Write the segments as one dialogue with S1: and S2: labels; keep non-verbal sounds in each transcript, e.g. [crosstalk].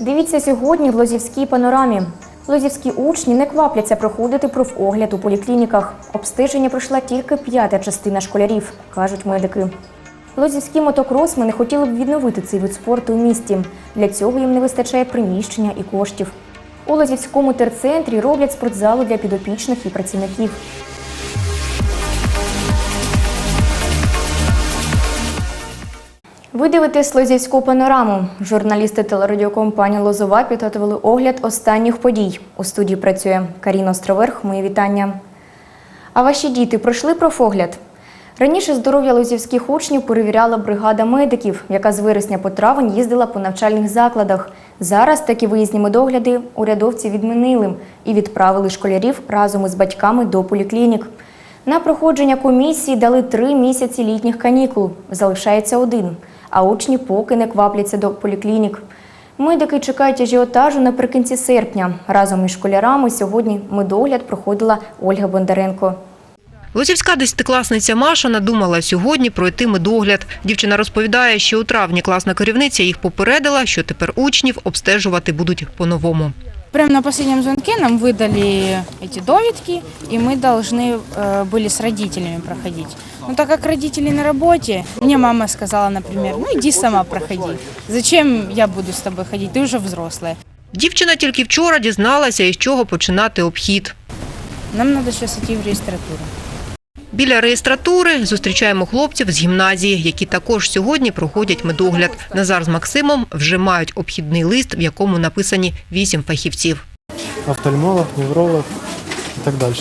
S1: Дивіться сьогодні в Лозівській панорамі. Лозівські учні не квапляться проходити профогляд у поліклініках. Обстеження пройшла тільки п'ята частина школярів, кажуть медики. Лозівські мотокросмени хотіли б відновити цей вид спорту у місті. Для цього їм не вистачає приміщення і коштів. У Лозівському терцентрі роблять спортзалу для підопічних і працівників. Ви дивитесь Лозівську панораму. Журналісти телерадіокомпанії Лозова підготували огляд останніх подій. У студії працює Каріна Островерх. Мої вітання. А ваші діти пройшли профогляд? Раніше здоров'я лозівських учнів перевіряла бригада медиків, яка з вересня по травень їздила по навчальних закладах. Зараз такі виїзні медогляди урядовці відмінили і відправили школярів разом із батьками до поліклінік. На проходження комісії дали три місяці літніх канікул. Залишається один, а учні поки не квапляться до поліклінік. Медики чекають ажіотажу наприкінці серпня. Разом із школярами сьогодні медогляд проходила Ольга Бондаренко.
S2: Лозівська десятикласниця Маша надумала сьогодні пройти медогляд. Дівчина розповідає, що у травні класна керівниця їх попередила, що тепер учнів обстежувати будуть по-новому.
S3: Прямо на последнем звонке нам выдали эти довідки, и мы должны э, были с родителями проходить. Но так как родители на работе, мне мама сказала, например, ну иди сама проходи. Зачем я буду с тобой ходить, ты уже взрослая.
S2: Дівчина тільки вчора дізналася, із чого починати обхід.
S3: Нам надо сейчас идти в регистратуру.
S2: Біля реєстратури зустрічаємо хлопців з гімназії, які також сьогодні проходять медогляд. Назар з Максимом вже мають обхідний лист, в якому написані вісім фахівців.
S4: офтальмолог, невролог і так далі.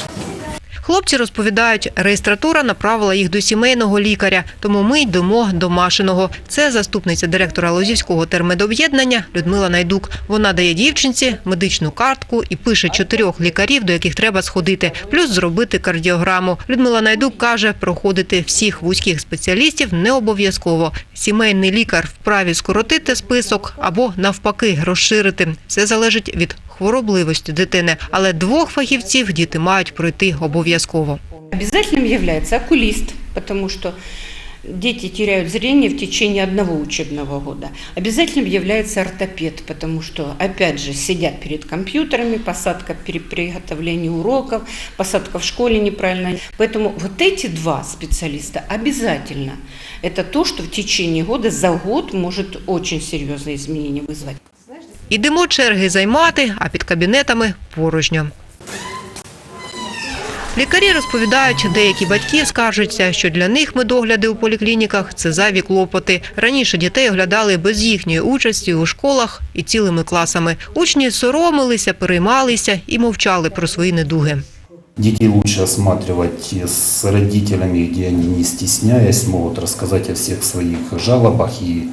S2: Хлопці розповідають, реєстратура направила їх до сімейного лікаря, тому ми йдемо до Машиного. Це заступниця директора Лозівського термедоб'єднання Людмила Найдук. Вона дає дівчинці медичну картку і пише чотирьох лікарів, до яких треба сходити, плюс зробити кардіограму. Людмила Найдук каже, проходити всіх вузьких спеціалістів не обов'язково. Сімейний лікар вправі скоротити список або навпаки розширити. Все залежить від хворобливості дитини, але двох фахівців діти мають пройти обов'язково.
S5: Обязательным является окулист, потому что дети теряют зрение в течение одного учебного года. Обязательным является ортопед, потому что, опять же, сидят перед компьютерами, посадка при приготовлении уроков, посадка в школе неправильно. Поэтому вот эти два специалиста обязательно. Это то, что в течение года за год может очень серьезные изменения вызвать.
S2: Ідемо черги займати, а під кабінетами порожньо. Лікарі розповідають, деякі батьки скаржаться, що для них медогляди у поліклініках це зайві клопоти. Раніше дітей оглядали без їхньої участі у школах і цілими класами. Учні соромилися, переймалися і мовчали про свої недуги.
S6: Детей лучше осматривать с родителями, где они, не стесняясь, могут рассказать о всех своих жалобах и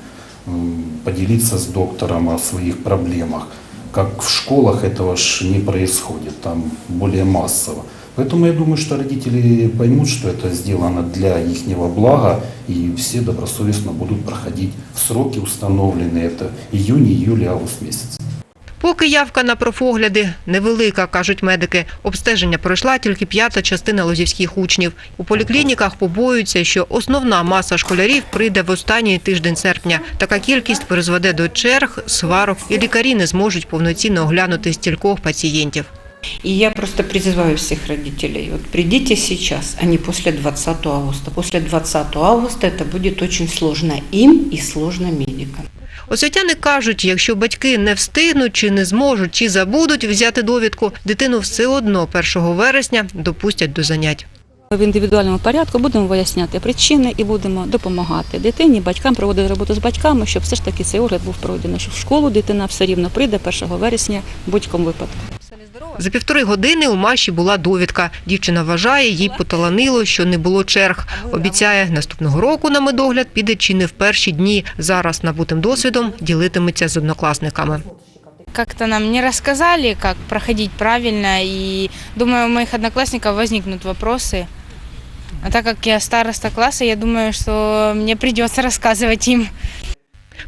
S6: поделиться с доктором о своих проблемах. Как в школах этого ж не происходит, там более массово. Поэтому я думаю, что родители поймут, что это сделано для их блага, и все добросовестно будут проходить в сроки установленные. Это июнь, июль, август месяц.
S2: Поки явка на профогляди невелика, кажуть медики. Обстеження пройшла тільки п'ята частина лозівських учнів. У поліклініках побоюються, що основна маса школярів прийде в останній тиждень серпня. Така кількість призведе до черг, сварок, і лікарі не зможуть повноцінно оглянути стількох пацієнтів.
S5: И я просто призываю всех родителей, вот придите сейчас, а не после 20 августа. После 20 августа это будет очень сложно им и сложно медикам.
S2: Освітяни кажуть, якщо батьки не встигнуть чи не зможуть, чи забудуть взяти довідку, дитину все одно 1 вересня допустять до занять.
S7: В індивідуальному порядку будемо виясняти причини і будемо допомагати дитині, батькам проводити роботу з батьками, щоб все ж таки цей огляд був пройдений. Щоб в школу дитина все рівно прийде 1 вересня в будь-якому випадку.
S2: За півтори години у Маші була довідка. Дівчина вважає, їй поталанило, що не було черг. Обіцяє, наступного року на медогляд піде чи не в перші дні. Зараз набутим досвідом ділитиметься з однокласниками.
S3: Как-то нам не рассказали, как проходить правильно, и думаю, у моих одноклассников возникнут вопросы. А так как я староста класса, я думаю, что мне придется [laughs] рассказывать им.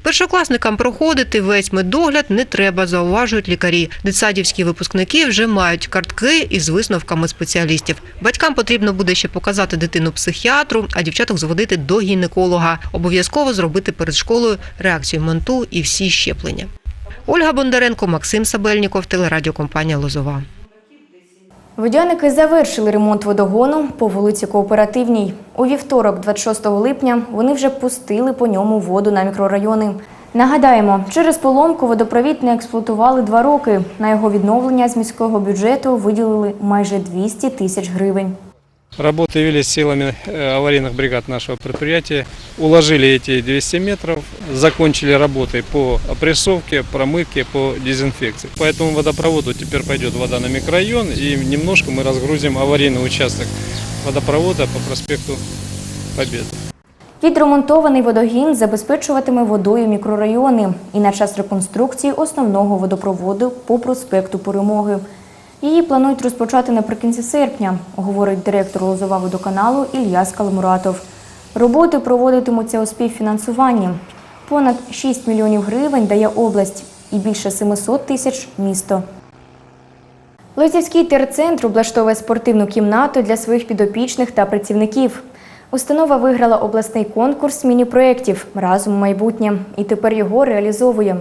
S2: Першокласникам проходити весь медогляд не треба, зауважують лікарі. Дитсадівські випускники вже мають картки із висновками спеціалістів. Батькам потрібно буде ще показати дитину психіатру, а дівчаток зводити до гінеколога. Обов'язково зробити перед школою реакцію манту і всі щеплення. Ольга Бондаренко, Максим Сабельніков, телерадіокомпанія Лозова.
S1: Водяники завершили ремонт водогону по вулиці Кооперативній. У вівторок, 26 липня, вони вже пустили по ньому воду на мікрорайони. Нагадаємо, через поломку водопровід не експлуатували два роки. На його відновлення з міського бюджету виділили майже 200 тисяч гривень.
S4: Работы велись силами э, аварийных бригад нашего предприятия. Уложили эти 200 метров, закончили работы по опрессовке, промывке, по дезинфекции. По этому водопроводу теперь пойдет вода на микрорайон и немножко мы разгрузим аварийный участок водопровода по проспекту Победы.
S1: Відремонтований водогін забезпечуватиме водою мікрорайони і на час реконструкції основного водопроводу по проспекту Перемоги. Її планують розпочати наприкінці серпня, говорить директор Лозова водоканалу Ілля Скалмуратов. Роботи проводитимуться у співфінансуванні. Понад 6 мільйонів гривень дає область і більше 700 тисяч місто. Лозівський терцентр облаштовує спортивну кімнату для своїх підопічних та працівників. Установа виграла обласний конкурс міні-проєктів Разом майбутнє і тепер його реалізовує.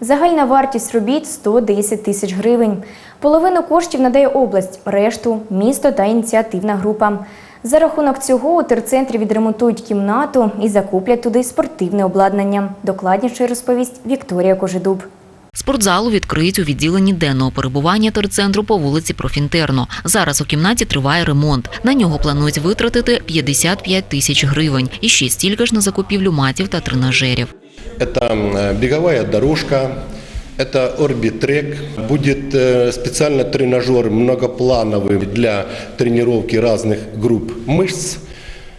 S1: Загальна вартість робіт 110 тисяч гривень. Половину коштів надає область, решту місто та ініціативна група. За рахунок цього у терцентрі відремонтують кімнату і закуплять туди спортивне обладнання. Докладніше розповість Вікторія Кожедуб.
S8: Спортзалу відкриють у відділенні денного перебування терцентру по вулиці Профінтерно. Зараз у кімнаті триває ремонт. На нього планують витратити 55 тисяч гривень і ще стільки ж на закупівлю матів та тренажерів.
S9: Это беговая дорожка, это орбитрек. Будет э, специально тренажер многоплановый для тренировки разных групп мышц.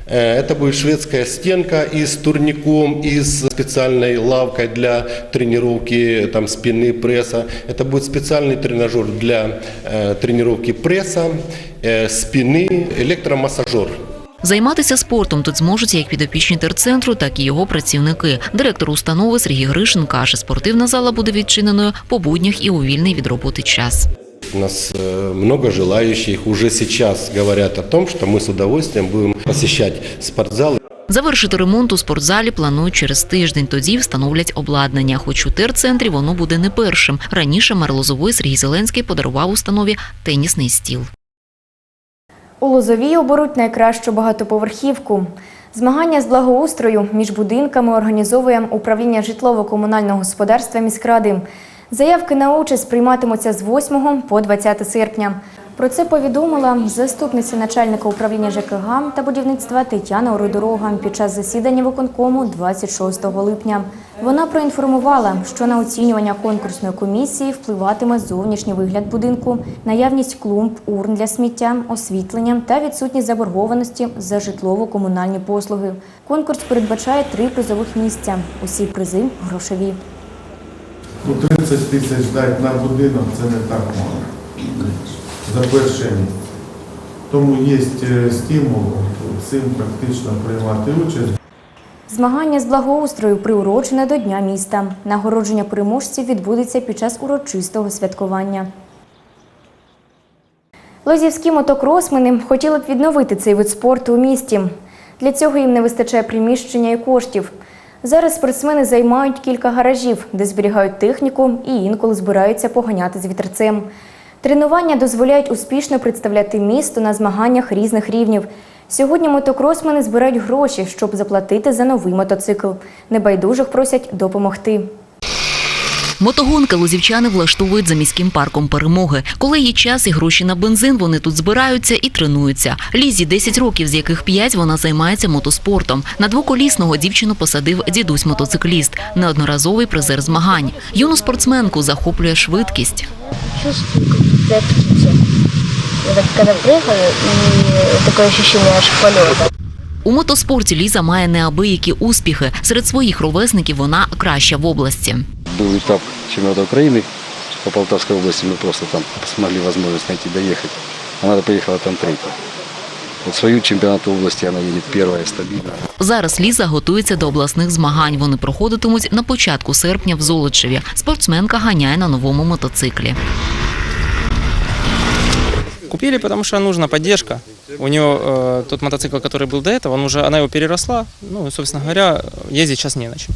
S9: Э, Это будет шведская стенка и с турником, и с специальной лавкой для тренировки там, спины, пресса. Это будет специальный тренажер для э, тренировки пресса, э, спины, электромассажер.
S8: Займатися спортом тут зможуть як підопічні терцентру, так і його працівники. Директор установи Сергій Гришин каже, спортивна зала буде відчиненою по буднях і у вільний від роботи час.
S9: У нас э, много желающих уже сейчас говорят о том, что мы с удовольствием будем посещать спортзалы.
S8: Завершити ремонт у спортзалі планують через тиждень. Тоді встановлять обладнання. Хоч у терцентрі воно буде не першим. Раніше мер Лозової Сергій Зеленський подарував установі тенісний стіл.
S1: У Лозовій оберуть найкращу багатоповерхівку. Змагання з благоустрою між будинками організовує управління житлово-комунального господарства міськради. Заявки на участь прийматимуться з 8 по 20 серпня. Про це повідомила заступниця начальника управління ЖКГ та будівництва Тетяна Орудорога під час засідання виконкому 26 липня. Вона проінформувала, що на оцінювання конкурсної комісії впливатиме зовнішній вигляд будинку, наявність клумб, урн для сміття, освітлення та відсутність заборгованості за житлово-комунальні послуги. Конкурс передбачає три призових місця. Усі призи грошові.
S10: Ну, 30 тисяч дати на будинок це не так мало. За. Тому є е, стимул всім практично приймати участь.
S1: Змагання з благоустрою приурочене до Дня міста. Нагородження переможців відбудеться під час урочистого святкування. Лозівські мотокросмени хотіли б відновити цей вид спорту у місті. Для цього їм не вистачає приміщення і коштів. Зараз спортсмени займають кілька гаражів, де зберігають техніку і інколи збираються поганяти з вітерцем. Тренування дозволяють успішно представляти місто на змаганнях різних рівнів. Сьогодні мотокросмени збирають гроші, щоб заплатити за новий мотоцикл. Небайдужих просять допомогти.
S8: Мотогонки лозівчани влаштовують за міським парком перемоги. Коли є час і гроші на бензин, вони тут збираються і тренуються. Лізі 10 років, з яких 5 вона займається мотоспортом. На двоколісного дівчину посадив дідусь мотоцикліст, неодноразовий призер змагань. Юну спортсменку захоплює швидкість.
S11: чувствую. Я так аж.
S8: У мотоспорті Ліза має неабиякі успіхи. Серед своїх ровесників вона краща в області
S12: Был этап чемпионата Украины по Полтавской области. Мы просто там смогли возможность найти доехать. Она поехала там третья. Вот свою чемпионат области она едет первая стабильно.
S8: Зараз Ліза готується до обласних змагань. Вони проходитимуть на початку серпня в Золочеві. Спортсменка ганяє на новому мотоциклі.
S4: Купили, потому что нужна поддержка. У нее э, тот мотоцикл, который был до этого, он уже, она его переросла. Ну, и, собственно говоря, ездить сейчас не на чем.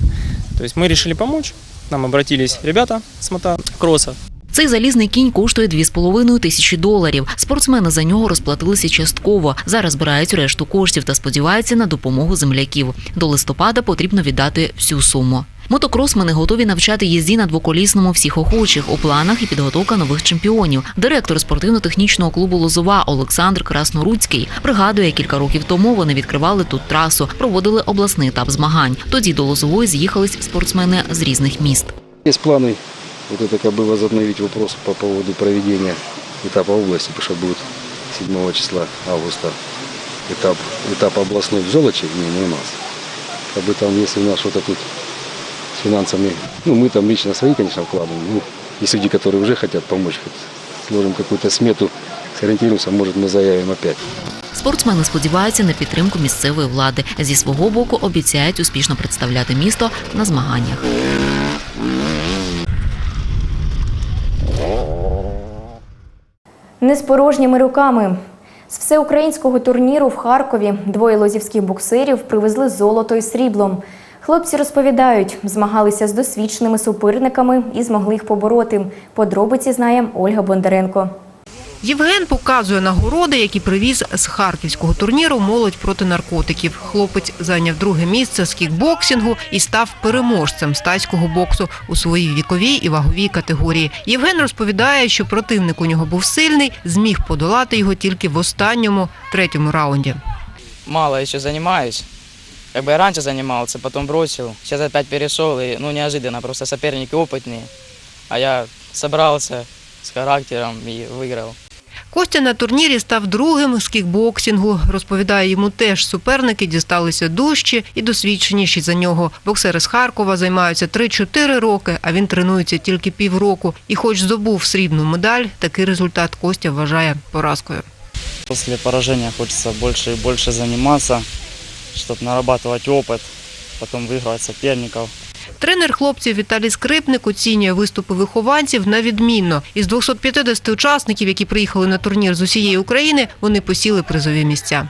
S4: То есть мы решили помочь.
S13: нам обратились ребята с мотокросса.
S8: Цей залізний кінь коштує 2,5 тисячі доларів. Спортсмени за нього розплатилися частково. Зараз збирають решту коштів та сподіваються на допомогу земляків. До листопада потрібно віддати всю суму. Мотокросмени готові навчати їзді на двоколісному всіх охочих. У планах і підготовка нових чемпіонів. Директор спортивно-технічного клубу Лозова Олександр Красноруцький пригадує, кілька років тому вони відкривали тут трасу, проводили обласний етап змагань. Тоді до Лозової з'їхались спортсмени з різних міст.
S12: Есть планы вот это как бы возобновить вопрос по поводу проведения этапа области, потому что будет 7 числа августа этап, этап областной в Золоче, не, не у нас. Как бы там, если у нас что-то тут с финансами, ну мы там лично свои, конечно, вкладываем, ну, есть люди, которые уже хотят помочь, хоть сложим какую-то смету, сориентируемся, может мы заявим опять.
S8: Спортсмени сподіваються на підтримку місцевої влади. Зі свого боку обіцяють успішно представляти місто на змаганнях.
S1: Не з порожніми руками. З всеукраїнського турніру в Харкові двоє лозівських боксерів привезли золото і срібло. Хлопці розповідають, змагалися з досвідченими суперниками і змогли їх побороти. Подробиці знає Ольга Бондаренко.
S2: Євген показує нагороди, які привіз з харківського турніру Молодь проти наркотиків. Хлопець зайняв друге місце з кікбоксингу і став переможцем стайського боксу у своїй віковій і ваговій категорії. Євген розповідає, що противник у нього був сильний, зміг подолати його тільки в останньому третьому раунді.
S13: Мало еще занимаюсь. Как бы я раньше занимался, потом бросил. Сейчас опять перешел, и ну неожиданно, просто соперники опытные. А я собрался с характером и выиграл.
S2: Костя на турнірі став другим з кікбоксингу. Розповідає, йому теж суперники дісталися дужчі і досвідченіші за нього. Боксери з Харкова займаються 3-4 роки, а він тренується тільки півроку. І хоч здобув срібну медаль, такий результат Костя вважає поразкою.
S13: После поражения хочется больше и больше заниматься, чтобы нарабатывать опыт, потом выигрывать соперников.
S2: Тренер хлопців Віталій Скрипник оцінює виступи вихованців на відмінно. Із 250 учасників, які приїхали на турнір з усієї України, вони посіли призові місця.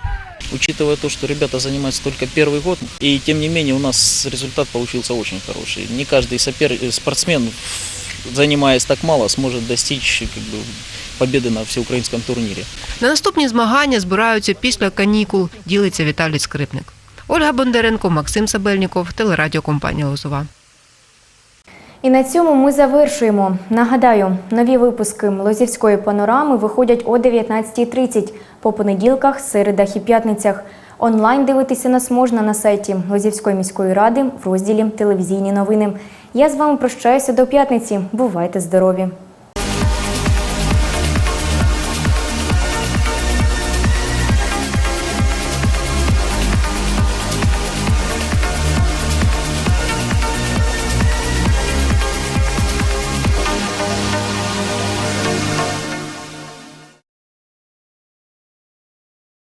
S13: Учитывая то, что ребята занимаются только первый год, и тем не менее у нас результат получился очень хороший. Не каждый сопер... э, спортсмен, занимаясь так мало, сможет достичь как бы, победы на всеукраинском турнире.
S2: На наступні змагання збираються після канікул, ділиться Віталій Скрипник. Ольга Бондаренко, Максим Сабельніков, телерадіокомпанія Лозова.
S1: І на цьому ми завершуємо. Нагадаю, нові випуски Лозівської панорами виходять о 19.30 по понеділках, середах і п'ятницях. Онлайн дивитися нас можна на сайті Лозівської міської ради в розділі Телевізійні новини. Я з вами прощаюся до п'ятниці. Бувайте здорові!